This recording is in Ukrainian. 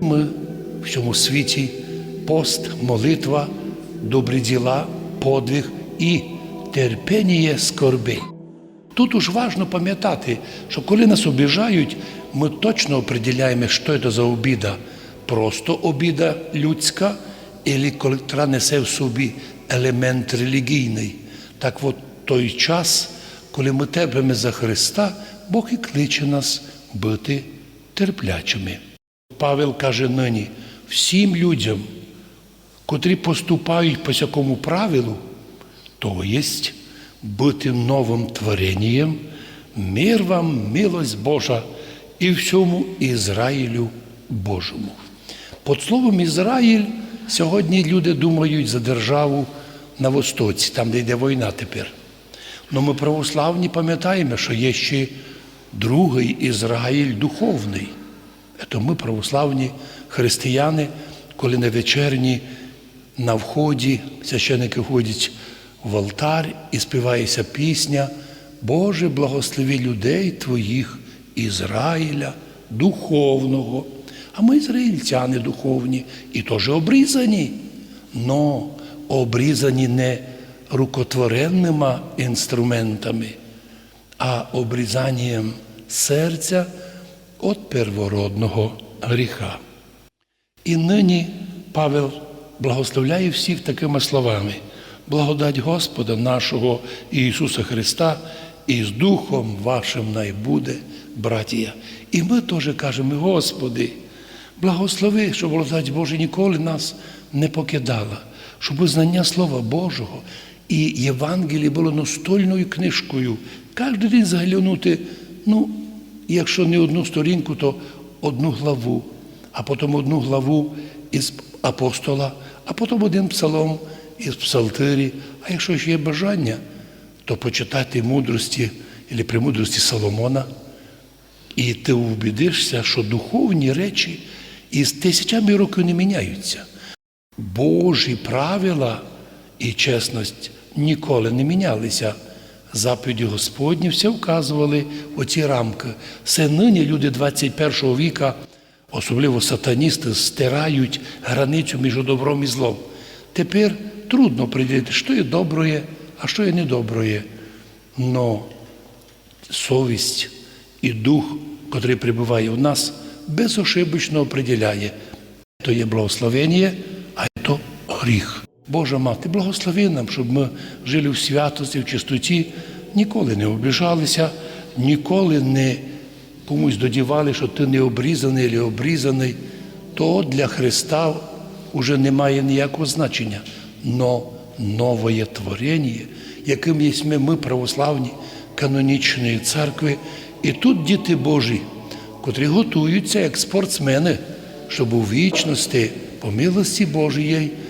Ми в цьому світі пост, молитва, добрі діла, подвиг і терпіння скорби. Тут уж важно пам'ятати, що коли нас обіжають, ми точно определяємо, що це за обіда. Просто обіда людська, коли несе в собі елемент релігійний. Так от той час, коли ми терпимо за Христа, Бог і кличе нас бути терплячими. Павел каже нині всім людям, котрі поступають по якому правилу, то єсть бути новим творенням, мир вам, милость Божа і всьому Ізраїлю Божому. Під словом Ізраїль сьогодні люди думають за державу на Востоці, там, де йде війна тепер. Но ми православні пам'ятаємо, що є ще другий Ізраїль духовний. Це ми православні християни, коли на вечерні на вході священники ходять в алтар і співається пісня Боже, благослови людей Твоїх Ізраїля духовного. А ми ізраїльтяни духовні і теж обрізані, но обрізані не рукотворенними інструментами, а обрізанням серця від первородного гріха. І нині Павел благословляє всіх такими словами. Благодать Господа нашого Ісуса Христа і з Духом вашим найбуде, братія. І ми теж кажемо, Господи, благослови, щоб благодать Божа ніколи нас не покидала, щоб знання Слова Божого і Євангеліє було настольною книжкою. Кожен день заглянути, ну, якщо не одну сторінку, то одну главу, а потім одну главу із апостола, а потім один псалом із псалтирі. А якщо ще є бажання, то почитати мудрості або премудрості Соломона. І ти убідишся, що духовні речі із тисячами років не міняються. Божі правила і чесність ніколи не мінялися. Заповіді Господні все вказували оці рамки. Все нині люди 21 віка, особливо сатаністи, стирають границю між добром і злом. Тепер трудно приділити, що є доброє, а що є недоброє. Но совість і дух, котрий прибуває в нас, безошибочно определяє. То є благословення, а то гріх. Божа мати, благослови нам, щоб ми жили в святості, в чистоті, ніколи не обіжалися, ніколи не комусь додівали, що ти не обрізаний або обрізаний. То для Христа вже немає ніякого значення. Но нове творення, яким є ми, ми православні канонічної церкви, і тут діти Божі, котрі готуються як спортсмени, щоб у вічності, по милості Божої,